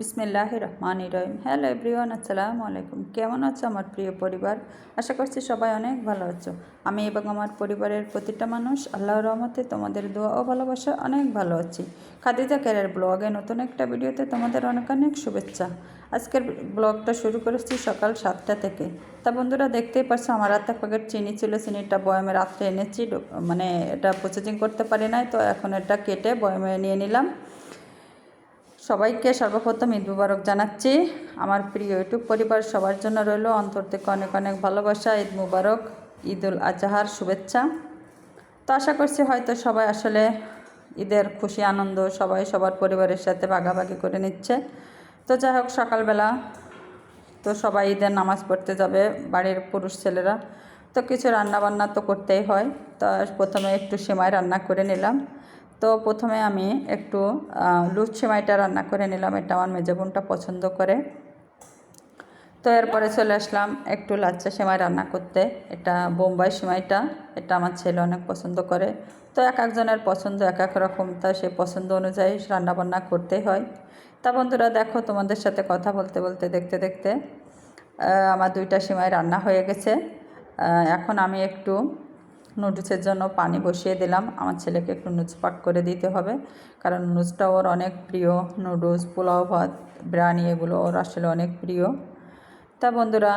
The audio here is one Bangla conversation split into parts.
বিসমিল্লাহ রহমান রহিম হ্যালো এভরিওয়ান, আসসালামু আলাইকুম। কেমন আছো আমার প্রিয় পরিবার? আশা করছি সবাই অনেক ভালো আছো। আমি এবং আমার পরিবারের প্রতিটা মানুষ আল্লাহর রহমতে তোমাদের দোয়া ও ভালোবাসা অনেক ভালো আছি। খাদিজা ক্যারিয়ার ব্লগে নতুন একটা ভিডিওতে তোমাদের অনেক অনেক শুভেচ্ছা। আজকের ব্লগটা শুরু করেছি সকাল সাতটা থেকে। তা বন্ধুরা দেখতেই পারছ, আমার আধা প্যাকেট চিনি ছিল, চিনিটা বয়ামে রাত্রে এনেছি। মানে এটা প্রসেসিং করতে পারি নাই, তো এখন এটা কেটে বয়মে নিয়ে নিলাম। সবাইকে সর্বপ্রথম ঈদ মুবারক জানাচ্ছি। আমার প্রিয় ইউটিউব পরিবার সবার জন্য রইল অন্তর থেকে অনেক অনেক ভালোবাসা, ঈদ মুবারক, ঈদুল আজহার শুভেচ্ছা। তো আশা করছি হয়তো সবাই আসলে ঈদের খুশি, আনন্দ সবাই সবার পরিবারের সাথে ভাগাভাগি করে নিচ্ছে। তো যাই হোক, সকালবেলা তো সবাই ঈদের নামাজ পড়তে যাবে, বাড়ির পুরুষ ছেলেরা। তো কিছু রান্না বান্না তো করতেই হয়। তো প্রথমে একটু সেমাই রান্না করে নিলাম। তো প্রথমে আমি একটু লুচ সেমাইটা রান্না করে নিলাম, এটা আমার মেজো বোনটা পছন্দ করে। তো এরপরে চলে আসলাম একটু লাচ্চা সেমাই রান্না করতে, এটা বোম্বাই সেমাইটা, এটা আমার ছেলে অনেক পছন্দ করে। তো এক একজনের পছন্দ, এক এক রকম, তা সে পছন্দ অনুযায়ী রান্না বান্না করতেই হয়। তা বন্ধুরা দেখো, তোমাদের সাথে কথা বলতে বলতে, দেখতে দেখতে আমার দুইটা সেমাই রান্না হয়ে গেছে। এখন আমি একটু নুডলসের জন্য পানি বসিয়ে দিলাম। আমার ছেলেকে একটু নুডলস পাক করে দিতে হবে। কারণ নুডলসটা ওর অনেক প্রিয়। নুডলস পোলাও ভাত, বিরিয়ানি এগুলো ওর আসলে অনেক প্রিয়। তা বন্ধুরা,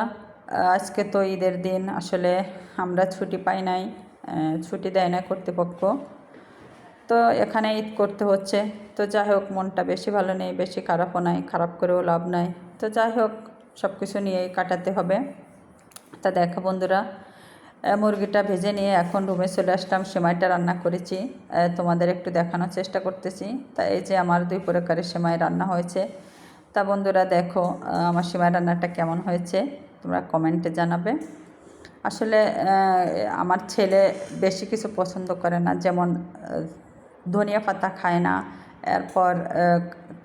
আজকে তো ঈদের দিন। আসলে আমরা ছুটি পাই নাই। ছুটি দেয় না কর্তৃপক্ষ। তো এখানে ঈদ করতে হচ্ছে। তো যাই হোক, মনটা বেশি ভালো নেই, বেশি খারাপও নাই, খারাপ করেও লাভ নাই। তো যাই হোক সব কিছু নিয়েই কাটাতে হবে। তা দেখো বন্ধুরা মুরগিটা ভেজে নিয়ে এখন রুমে চলে আসলাম। সেমাইটা রান্না করেছি। তোমাদের একটু দেখানোর চেষ্টা করতেছি। তা এই যে আমার দুই প্রকারের সেমাই রান্না হয়েছে। তা বন্ধুরা দেখো আমার সেমাই রান্নাটা কেমন হয়েছে, তোমরা কমেন্টে জানাবে। আসলে আমার ছেলে বেশি কিছু পছন্দ করে না। যেমন ধনিয়া পাতা খায় না, এরপর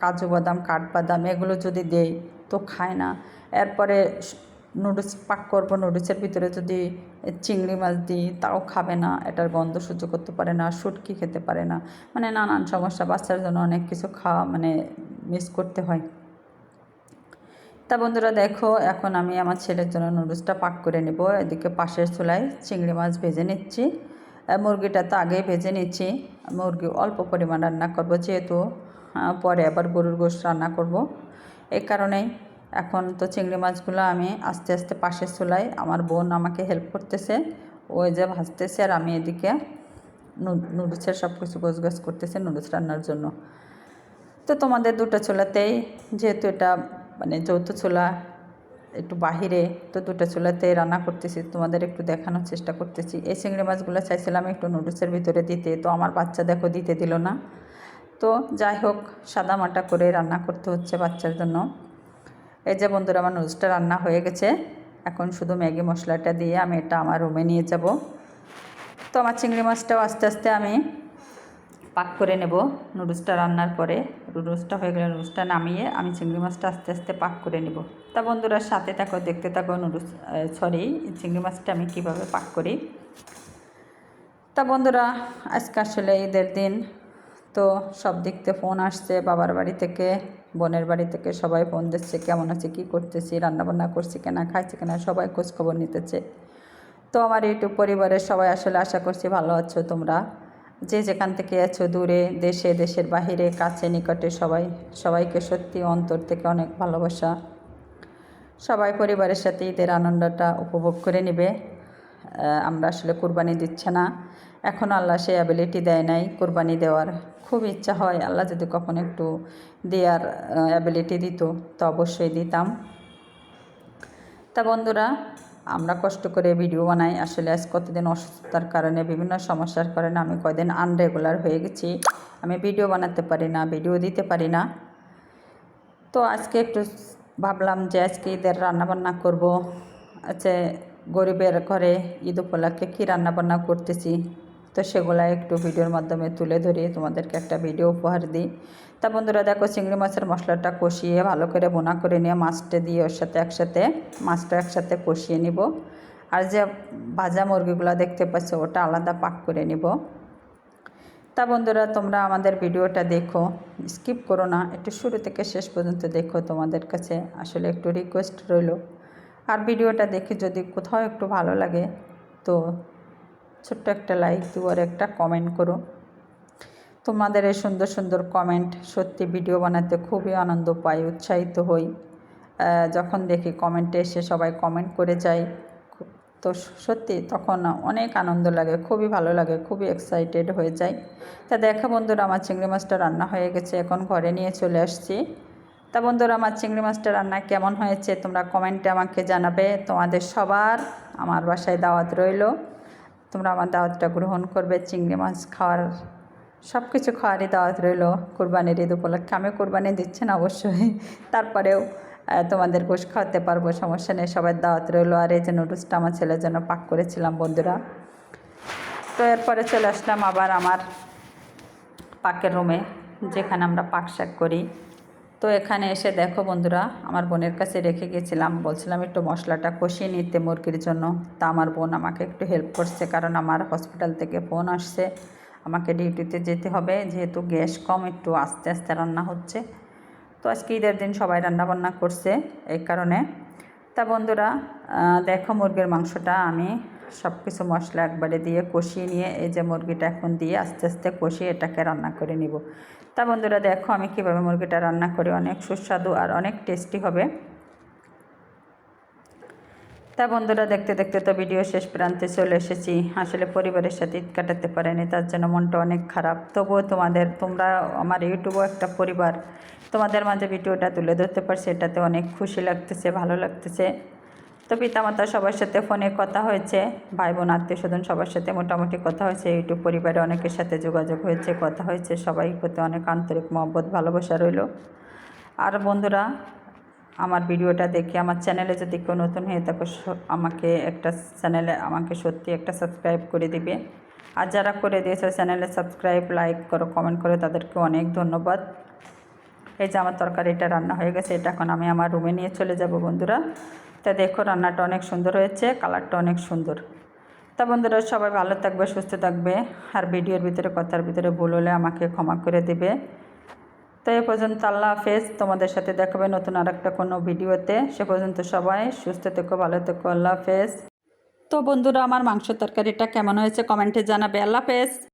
কাজু বাদাম কাঠবাদাম এগুলো যদি দেই তো খায় না। এরপরে নুডলস পাক করব, নুডলসের ভিতরে যদি চিংড়ি মাছ দিই, তাও খাবে না, এটার গন্ধ সহ্য করতে পারে না, শুটকি খেতে পারে না। মানে নানান সমস্যা, বাচ্চার জন্য অনেক কিছু খাওয়া মানে মিস করতে হয়। তা বন্ধুরা দেখো, এখন আমি আমার ছেলের জন্য নুডলসটা পাক করে নেব। এদিকে পাশের চুলায় চিংড়ি মাছ ভেজে নিচ্ছি। মুরগিটা তো আগেই ভেজে নিচ্ছি মুরগি অল্প পরিমাণ রান্না করব, যেহেতু পরে আবার গরুর গোশ রান্না করব। এই কারণেই এখন তো চিংড়ি মাছগুলো আমি আস্তে আস্তে পাশের চুলায় আমার বোন আমাকে হেল্প করতেছে। ওই যে ভাজতেছে আর আমি এদিকে নুডলসের সব কিছু গোছ গাছ করতেছে নুডলস রান্নার জন্য। তো তোমাদের দুটো চুলাতেই, যেহেতু এটা মানে যৌথ চুলা একটু বাহিরে, তো দুটো চুলাতে রান্না করতেছি। তোমাদের একটু দেখানোর চেষ্টা করতেছি। এই চিংড়ি মাছগুলো চাইছিলাম একটু নুডলসের ভিতরে দিতে, তো আমার বাচ্চা দেখো দিতে দিল না। তো যাই হোক, সাদা মাটা করে রান্না করতে হচ্ছে বাচ্চার জন্য। এই যে বন্ধুরা, আমার নুডলসটা রান্না হয়ে গেছে। এখন শুধু ম্যাগি মশলাটা দিয়ে আমি এটা আমার রুমে নিয়ে যাব। তো আমার চিংড়ি মাছটাও আস্তে আস্তে আমি পাক করে নেব। নুডলসটা রান্নার পরে নুডলসটা হয়ে গেলে নুডলসটা নামিয়ে আমি চিংড়ি মাছটা আস্তে আস্তে পাক করে নেব। তা বন্ধুরা, সাথে থাকো, দেখতে থাকো নুডলস সরি চিংড়ি মাছটা আমি কীভাবে পাক করি। তা বন্ধুরা, আজকে আসলে ঈদের দিন, তো সব দিক থেকে ফোন আসছে বাবার বাড়ি থেকে। বোনের বাড়ি থেকে সবাই ফোন দিচ্ছে, কেমন আছে? কী করতেছি? রান্নাবান্না করছি কেনা? খাইছি কেনা? সবাই খোঁজখবর নিতেছে। তো আমার ইউটিউব পরিবারের সবাই আসলে আশা করছি ভালো আছো তোমরা। যে যেখান থেকে আছো দূরে, দেশে, দেশের বাহিরে, কাছে, নিকটে সবাই, সবাইকে সত্যি অন্তর থেকে অনেক ভালোবাসা। সবাই পরিবারের সাথে ঈদের আনন্দটা উপভোগ করে নেবে। আমরা আসলে কোরবানি দিচ্ছে না। এখন আল্লাহ সেই অ্যাবিলিটি দেয় নাই কোরবানি দেওয়ার। খুব ইচ্ছা হয় আল্লাহ যদি কখন একটু দেওয়ার অ্যাবিলিটি দিত, তো অবশ্যই দিতাম। তা বন্ধুরা, আমরা কষ্ট করে ভিডিও বানাই। আসলে আজ কতদিন অসুস্থতার কারণে, বিভিন্ন সমস্যার কারণে আমি কয়দিন আনরেগুলার হয়ে গেছি। আমি ভিডিও বানাতে পারি না ভিডিও দিতে পারি না। তো আজকে একটু ভাবলাম যে আজকে ঈদের রান্নাবান্না করব। আচ্ছা গরিবের ঘরে ঈদ উপলক্ষে কী রান্নাবান্না করতেছি? তো সেগুলা একটু ভিডিওর মাধ্যমে তুলে ধরি, তোমাদেরকে একটা ভিডিও উপহার দিই। তা বন্ধুরা দেখো চিংড়ি মাছের মশলাটা কষিয়ে ভালো করে বোনা করে নিয়ে মাছটা দিয়ে ওর সাথে একসাথে, মাছটা একসাথে কষিয়ে নিব। আর যে ভাজা মুরগিগুলো দেখতে পাচ্ছ ওটা আলাদা পাক করে নিব। তা বন্ধুরা তোমরা আমাদের ভিডিওটা দেখো, স্কিপ করো না, একটু শুরু থেকে শেষ পর্যন্ত দেখো তোমাদের কাছে, আসলে একটু রিকোয়েস্ট রইল। আর ভিডিওটা দেখে যদি কোথাও একটু ভালো লাগে, তো ছোট্ট একটা লাইক দিও আর একটা কমেন্ট করো। তোমাদের এই সুন্দর সুন্দর কমেন্ট সত্যি ভিডিও বানাতে খুবই আনন্দ পাই, উৎসাহিত হই। যখন দেখি কমেন্টে এসে সবাই কমেন্ট করে যায় তো সত্যি তখন অনেক আনন্দ লাগে, খুবই ভালো লাগে, খুবই এক্সাইটেড হয়ে যায়। তা দেখো বন্ধুরা, আমার চিংড়ি মাছটা রান্না হয়ে গেছে, এখন ঘরে নিয়ে চলে আসছি। তা বন্ধুরা, আমার চিংড়ি মাছটা রান্না কেমন হয়েছে তোমরা কমেন্টে আমাকে জানাবে। তোমাদের সবার, আমার বাসায় দাওয়াত রইল। তোমরা আমার দাওয়াতটা গ্রহণ করবে, চিংড়ি মাছ খাওয়ার সব কিছু খাওয়ারই দাওয়াত রইল কোরবানির ঈদ উপলক্ষে। আমি কোরবানি দিচ্ছি না অবশ্যই, তারপরেও তোমাদের গোশ খাওয়াতে পারব, সমস্যা নেই, সবার দাওয়াত রইল। আর এই যে নুডলসটা আমার ছেলের জন্য পাক করেছিলাম বন্ধুরা। তো এরপরে চলে আসলাম আবার আমার পাকের রুমে যেখানে আমরা পাক শাক করি। তো এখানে এসে দেখো বন্ধুরা, আমার বোনের কাছে রেখে গেছিলাম। বলছিলাম একটু মশলাটা কষিয়ে নিতে মুরগির জন্য। তা আমার বোন আমাকে একটু হেল্প করছে, কারণ আমার হসপিটাল থেকে ফোন আসছে। আমাকে ডিউটিতে যেতে হবে, যেহেতু গ্যাস কম, একটু আস্তে আস্তে রান্না হচ্ছে। তো আজকে ঈদের দিন সবাই রান্না বান্না করছে, এই কারণে। তা বন্ধুরা দেখো মুরগির মাংসটা আমি সব কিছু মশলা একবারে দিয়ে কষিয়ে নিয়ে, এই যে মুরগিটা এখন দিয়ে আস্তে আস্তে কষিয়ে এটাকে রান্না করে নিব। তা বন্ধুরা দেখো আমি কীভাবে মুরগিটা রান্না করি, অনেক সুস্বাদু আর অনেক টেস্টি হবে। তা বন্ধুরা দেখতে দেখতে তো ভিডিও শেষ প্রান্তে চলে এসেছি। আসলে পরিবারের সাথে ঈদ কাটাতে পারেনি, তার জন্য মনটা অনেক খারাপ। তবুও তোমাদের, তোমরা আমার ইউটিউবও একটা পরিবার, তোমাদের মাঝে ভিডিওটা তুলে ধরতে পারছি, এটাতে অনেক খুশি লাগতেছে, ভালো লাগতেছে। তো পিতামাতা সবার সাথে ফোনে কথা হয়েছে ভাই বোন আত্মীয় স্বজন সবার সাথে মোটামুটি কথা হয়েছে, ইউটিউব পরিবারে অনেকের সাথে যোগাযোগ হয়েছে, কথা হয়েছে সবাই প্রতি অনেক আন্তরিক মহব্বত, ভালোবাসা রইল। আর বন্ধুরা, আমার ভিডিওটা দেখে আমার চ্যানেলে যদি কেউ নতুন হয়ে থাকো আমাকে একটা চ্যানেলে, আমাকে সত্যি একটা সাবস্ক্রাইব করে দিবে। আর যারা করে দিয়েছে চ্যানেলে সাবস্ক্রাইব, লাইক করো, কমেন্ট করো, তাদেরকে অনেক ধন্যবাদ। এই যে আমার তরকারিটা রান্না হয়ে গেছে, এটা এখন আমি আমার রুমে নিয়ে চলে যাব, বন্ধুরা। তা দেখো, রান্নাটা অনেক সুন্দর হয়েছে, কালারটা অনেক সুন্দর। তা বন্ধুরা, সবাই ভালো থাকবে, সুস্থ থাকবে, আর ভিডিওর ভিতরে, কথার ভিতরে ভুল হলে আমাকে ক্ষমা করে দেবে। তো এ পর্যন্ত আল্লাহ হাফেজ, তোমাদের সাথে দেখাবে নতুন আর একটা কোনো ভিডিওতে। সে পর্যন্ত সবাই সুস্থ থেকো, ভালো থেকো, আল্লাহ হাফেজ। তো বন্ধুরা, আমার মাংস তরকারিটা কেমন হয়েছে কমেন্টে জানাবে, আল্লাহ হাফেজ।